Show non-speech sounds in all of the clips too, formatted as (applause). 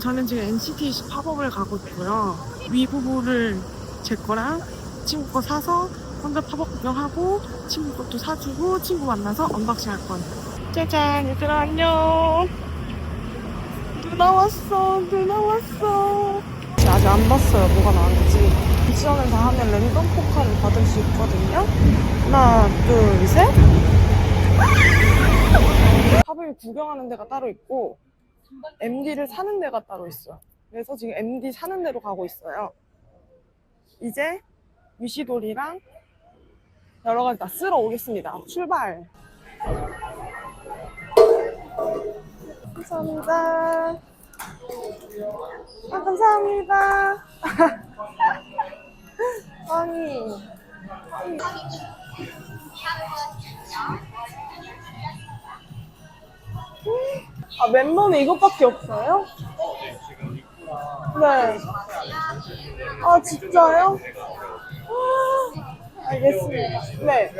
저는 지금 NCT 팝업을 가고 있고요. 위 부부를 제 거랑 친구 거 사서 혼자 팝업 구경하고 친구 것도 사주고 친구 만나서 언박싱 할 거예요. 짜잔 얘들아 안녕. 누나 왔어 누나 왔어. 아직 안 봤어요 뭐가 나왔는지. 미션을 다 하면 랜덤 포카를 받을 수 있거든요. 하나 둘 셋. 팝을 구경하는 데가 따로 있고 MD를 사는 데가 따로 있어요. 그래서 지금 MD 사는 데로 가고 있어요. 이제 위시돌이랑 여러 가지 다 쓸어 오겠습니다. 출발! 감사합니다. 아, 감사합니다. (laughs) 아니. 아니. 아, 멤버는 이것밖에 없어요? 네. 아, 진짜요? 아, 알겠습니다. 네.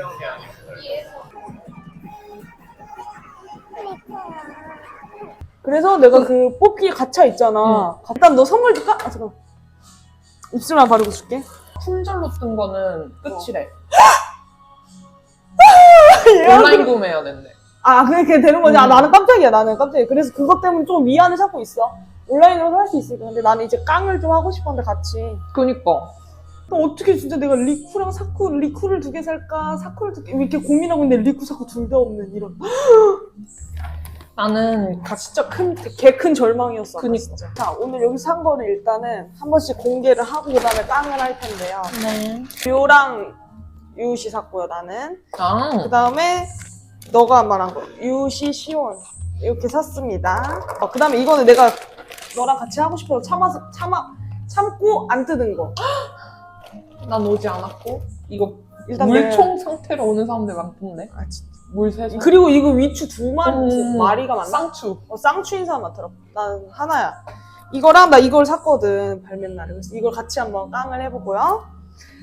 그래서 내가 그 뽑기에 갇혀 있잖아. 일단 너 선물 줄까? 아, 잠깐. 입술만 바르고 줄게. 품절로 뜬 거는 끝이래. 얘가 (laughs) 온라인 구매해야 된대. 아, 그렇게 되는 거지. 아, 음. 나는 깜짝이야, 나는 깜짝이야. 그래서 그것 때문에 좀 위안을 찾고 있어. 온라인으로 살수 있으니까. 근데 나는 이제 깡을 좀 하고 싶었는데 같이. 그니까. 어떻게 진짜 내가 리쿠랑 사쿠, 리쿠를 두 개 살까? 사쿠를 두 개, 이렇게 고민하고 있는데 리쿠, 사쿠 둘 다 없는 이런. (gasps) 나는 아, 진짜 큰, 개 큰 절망이었어. 그니까. 진짜. 자, 오늘 여기서 산 거를 일단은 한 번씩 공개를 하고 그 다음에 깡을 할 텐데요. 네. 류랑 유시 샀고요, 나는. 아. 그 다음에 너가 말한 거 유시 시온 이렇게 샀습니다. 어, 그 다음에 이거는 내가 너랑 같이 하고 싶어서 참아서 참아 참고 안 뜯은 거. (gasps) 난 오지 않았고 이거 일단 물총 상태로 오는 사람들 많던데. 아, 진짜. 물 세서. 그리고 이거 위추 두 마리 음, 두 마리가 많나? 쌍추. 어, 쌍추인 사람 많더라. 난 하나야. 이거랑 나 이걸 샀거든 발매 날에. 그래서 이걸 같이 한번 깡을 해보고요.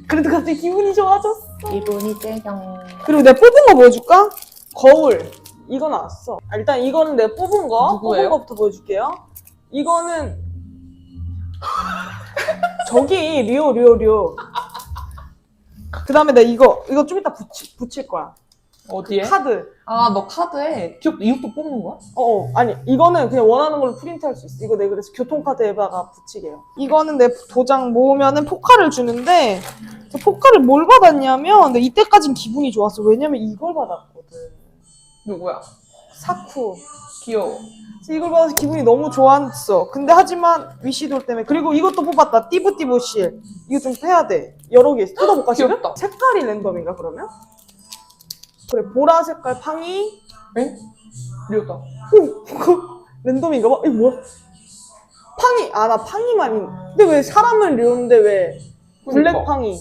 그래도 갑자기 기분이 좋아졌어. 이분이 째경. 그리고 내가 뽑은 거 보여줄까? 거울. 이거 나왔어. 아, 일단 이거는 내가 뽑은 거. 누구예요? 뽑은 거부터 보여줄게요. 이거는 저기 리오 리오 리오. 그 다음에 내가 이거 이거 좀 이따 붙이, 붙일 거야. 어디에? 카드. 아, 너 카드에. 이것도 뽑는 거야? 어, 어, 아니 이거는 그냥 원하는 걸로 프린트할 수 있어. 이거 내가 그래서 교통카드에다가 붙이게요. 이거는 내 도장 모으면은 포카를 주는데 저 포카를 뭘 받았냐면 근데 이때까진 기분이 좋았어. 왜냐면 이걸 받았거든. 누구야? 사쿠. 귀여워. 그래서 이걸 받아서 기분이 너무 좋았어. 근데 하지만 위시돌 때문에 그리고 이것도 뽑았다. 띠부띠부 실. 이거 좀 해야 돼. 여러 개 있어. 뜯어볼까 지금? 귀엽다. 색깔이 랜덤인가 그러면? 그래 보라 색깔 팡이. 응? 리오다. 오 랜덤인가 봐. 이거 뭐야? 팡이. 아 나 팡이만 있. 근데 왜 사람을 려는데 왜 블랙 그러니까. 팡이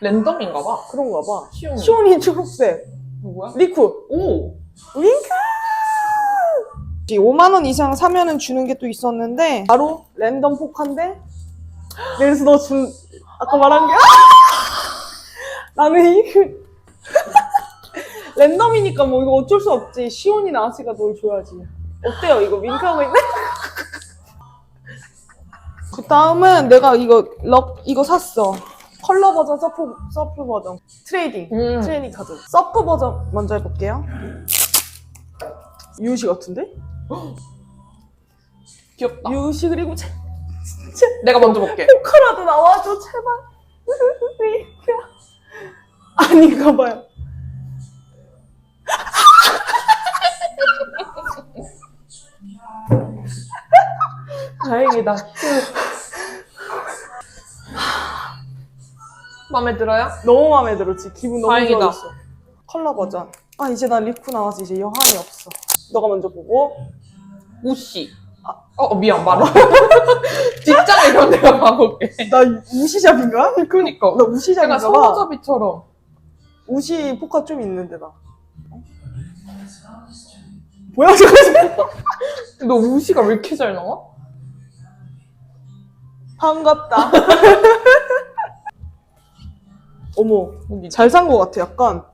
랜덤인가 봐. 그런가 봐. 시온이. 시온이 (laughs) 초록색. 누구야? 리쿠. 오! 윙크! 5만원 이상 사면은 주는 게 또 있었는데, 바로 랜덤 포카인데, 그래서 너 준, 아까 말한 게, 아! 나는 이거, (laughs) 랜덤이니까 뭐 이거 어쩔 수 없지. 시온이 나왔으니까 널 줘야지. 어때요? 이거 윙크하고 있네? (laughs) 그 다음은 내가 이거, 럭, 이거 샀어. 컬러 버전, 서프, 서프 버전. 트레이딩. 음. 트레이닝 카드. 서프 버전 먼저 해볼게요. 유시 같은데? (gasps) 귀엽다. 유시 그리고 제, 내가 먼저 볼게. 포카라도 나와줘 제발. (laughs) 아닌가 봐요. (laughs) 다행이다. (laughs) 마음에 들어요? 너무 마음에 들었지. 기분 너무 다행이다. 좋았어. 컬러 버전. 아 이제 나 리쿠 나와서 이제 여한이 없어. 너가 먼저 보고. 우씨. 아, 어, 미안, 말해. 뒷장에 그럼 내가 봐볼게. 나 우시잡인가? 그니까. 나 우시잡인가 약간 봐. 서로잡이처럼. 우시 포카 좀 있는데 나. 어? 뭐야 저거? (laughs) 너 우시가 왜 이렇게 잘 나와? 반갑다. (laughs) 어머, 잘 산 것 같아, 약간.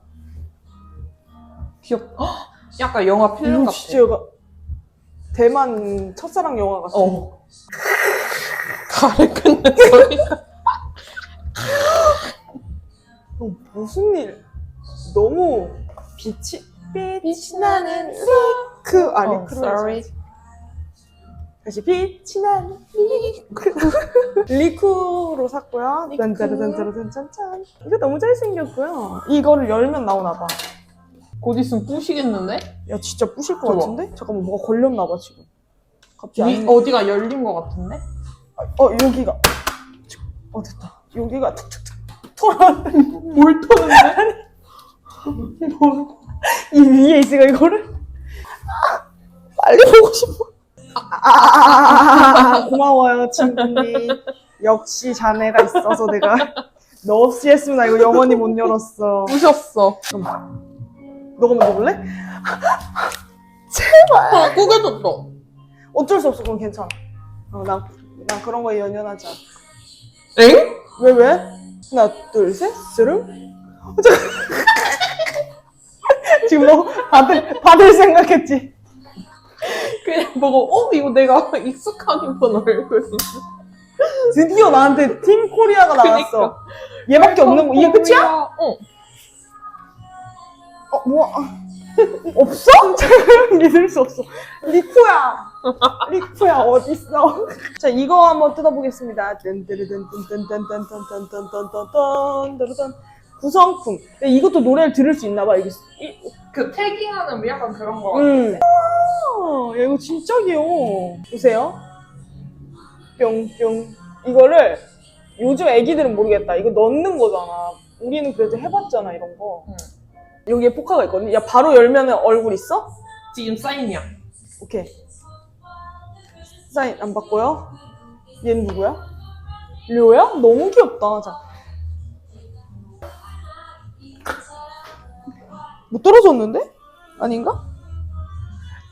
귀엽. (gasps) 헉! 약간 영화 필름 같아. 진짜 약간 대만 첫사랑 영화 같아. 어. 가래 끊는 소리가. 어, 무슨 일? 너무 빛이 빛이 나는 리크 아 어, 리크로 sorry. 해야지. 다시 빛이 나는 리크 (laughs) 리쿠로 샀고요. 리쿠. 짠짜라짠짜라짠짠 이거 너무 잘생겼고요. 이거를 열면 나오나 봐. 곧 있으면 부시겠는데? 야 진짜 부실 것 좋아. 같은데? 잠깐만 뭐가 걸렸나 봐 지금. 갑자기 위, 안... 어디가 열린 것 같은데? 어 여기가 어 됐다. 여기가 툭툭툭 털어. 뭘 터는데? 이 위에 있으니까 이거를 빨리 보고 싶어. 아, 아, 아, 아, 고마워요 친구님. 역시 자네가 있어서 내가 너 없이 했으면 나 이거 영원히 못 열었어. 부셨어. 너가 먼저 볼래? (laughs) 아, 꾸겨졌어. 어쩔 수 없어 그건 괜찮아. 어, 난, 난 그런 거에 연연하지 않아. 엥? 왜 왜? 하나 둘셋 스름. 어, 잠깐. (laughs) 지금 너 받을 받을 생각했지? 그냥 보고, 어? 이거 내가 (laughs) 익숙한 인번 얼굴. 드디어 나한테 팀 코리아가 나왔어. 그니까. 얘밖에 없는 거. 이게 끝이야? 어. 어, 뭐야? 없어? 믿을 수 없어. 리쿠야! 리쿠야, 어딨어? 자, 이거 한번 뜯어보겠습니다. 뜬뜨르뜬뜬뜬뜬뜬뜬뜬뜬뜬뜬뜬뜬뜬 구성품. 근데 이것도 노래를 들을 수 있나 봐, 이게. 이- 그 태깅하는 약간 그런 거. 음. 아, 야, 이거 진짜 귀여워. 보세요. 뿅뿅. 이거를 요즘 애기들은 모르겠다. 이거 넣는 거잖아. 우리는 그래도 해봤잖아, 이런 거. 응. 여기에 포카가 있거든. 야, 바로 열면 얼굴 있어? 지금 사인이야. 오케이. 사인 안 받고요. 얘는 누구야? 료야? 너무 귀엽다. 자. 뭐 떨어졌는데? 아닌가?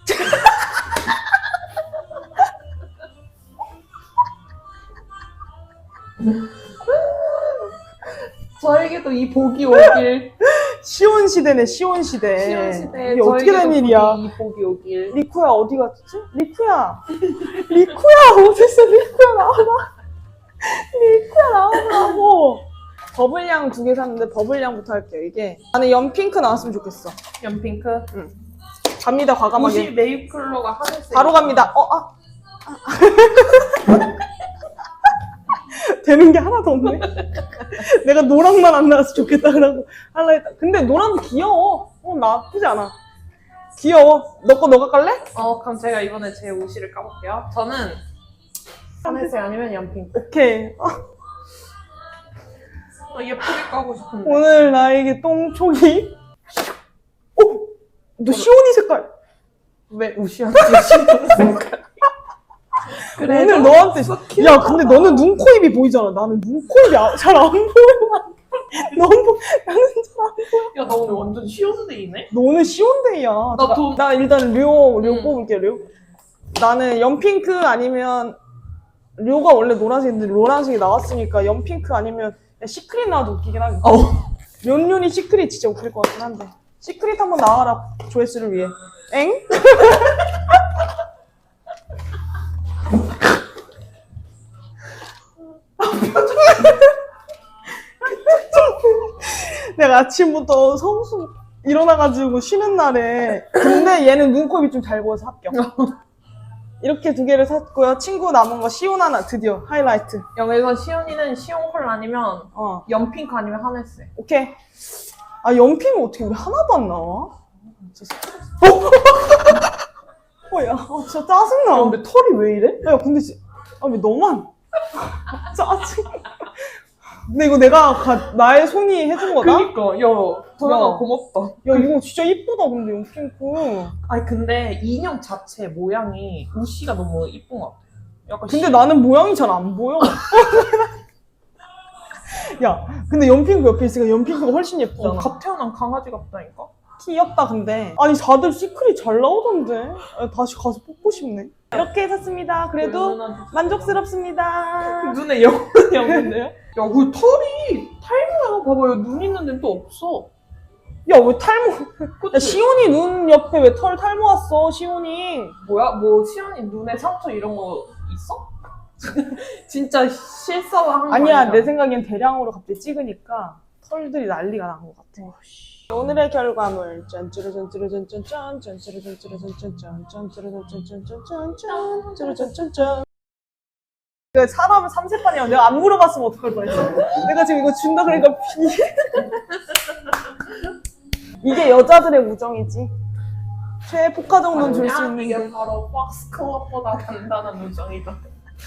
(laughs) 저에게도 이 복이 오길. 시온 시대네, 시온 시대. 시험 시대. 이게 어떻게 된 일이야? 이 복이 오길. 리쿠야 어디 갔지? 리쿠야 (laughs) 리쿠야 어딨어 리쿠야 나와봐 리쿠야 나와보라고 버블량 두 개 샀는데 버블량부터 할게요 이게 나는 연핑크 나왔으면 좋겠어 연핑크. 갑니다 옷이 과감하게 메이플러가 하늘색. 바로 갑니다 어 아. 아. (laughs) 되는 게 하나도 없네 (laughs) (laughs) 내가 노랑만 안 나와서 좋겠다 그러고 할라 했다 근데 노랑도 귀여워 어 나쁘지 않아 귀여워 너 거 너가 깔래? 어, 그럼 제가 이번에 제 옷을 까볼게요. 저는 하늘색 아니면 연핑크. 오케이 어, 예쁘게 까고 싶은데. 오늘 나에게 똥촉이 어? 너 시온이 색깔 왜 우시한테 (laughs) 색깔? 오늘 너한테 야 근데 너는 눈, 코, 입이 보이잖아. 나는 눈, 코, 입이 잘 안 보여 (laughs) 너무 나는 잘안 보여. 야, 나 오늘 완전 시어스데이네? 너는 시온데이야. 나 도- 나 일단 료, 료 응. 뽑을게 료. 나는 연핑크 아니면 료가 원래 노란색인데 노란색이 나왔으니까 연핑크 아니면 시크릿 나와도 웃기긴 하겠다. 어. 련련이 시크릿 진짜 웃길 것 같긴 한데. 시크릿 한번 나와라 조회수를 위해. 엥? (laughs) 내가 아침부터 성수 일어나가지고 쉬는 날에 근데 얘는 눈곱이 좀 잘 보여서 합격 (laughs) 이렇게 두 개를 샀고요 친구 남은 거 시온 하나 드디어 하이라이트 여기서 시온이는 시온컬 아니면 어 연핑크 아니면 하늘색. 오케이. 아, 연필은 어떻게 왜 하나도 안 나와? 진짜. 어? (laughs) 어, 야, 아, 진짜 짜증나. 근데 털이 왜 이래? 야, 근데 지 아, 왜 너만? (laughs) 짜증. 근데 이거 내가 가- 나의 손이 해준 거다? 그니까, 야, 도현아 야. 고맙다. 야, 이거 진짜 이쁘다, 근데 연핑크. 아니, 근데 인형 자체 모양이 우시가 너무 이쁜 것 같아. 약간 근데 시- 나는 모양이 잘 안 보여. (laughs) 야, 근데 연핑크 옆에 있으니까 연핑크가 훨씬 어, 예쁘잖아. 갓 태어난 강아지 같다니까? 귀엽다 근데 아니 다들 시크릿 잘 나오던데 아, 다시 가서 뽑고 싶네 이렇게 샀습니다 그래도 만족스럽습니다 눈에 영혼이 없는데요? (laughs) 야, 그 털이 타이밍하고 봐봐요. 눈 있는데 또 없어. 야 왜 탈모? (laughs) 야 시온이 눈 옆에 왜 털 탈모 왔어? 시온이. 뭐야? 뭐 시연이 눈에 상처 이런 거 있어? (laughs) 진짜 실사한 거 아니야 아니야? 내 생각엔 대량으로 갑자기 찍으니까 털들이 난리가 난 것 같아. 오늘의 결과물 짠짜라짠짜라짠짠짠 짠짜라짠짜라짠짠짠 짠짜라짠짠짠짠짠 짠짜라짠짠짠 내가 사람은 삼세판이야 내가 안 물어봤으면 어떡할 뻔했어 내가 지금 이거 준다 그러니까 비 이게 여자들의 우정이지 최애 포카 정도는 줄 수 있는 게 바로 박스 클럽보다 단단한 우정이다.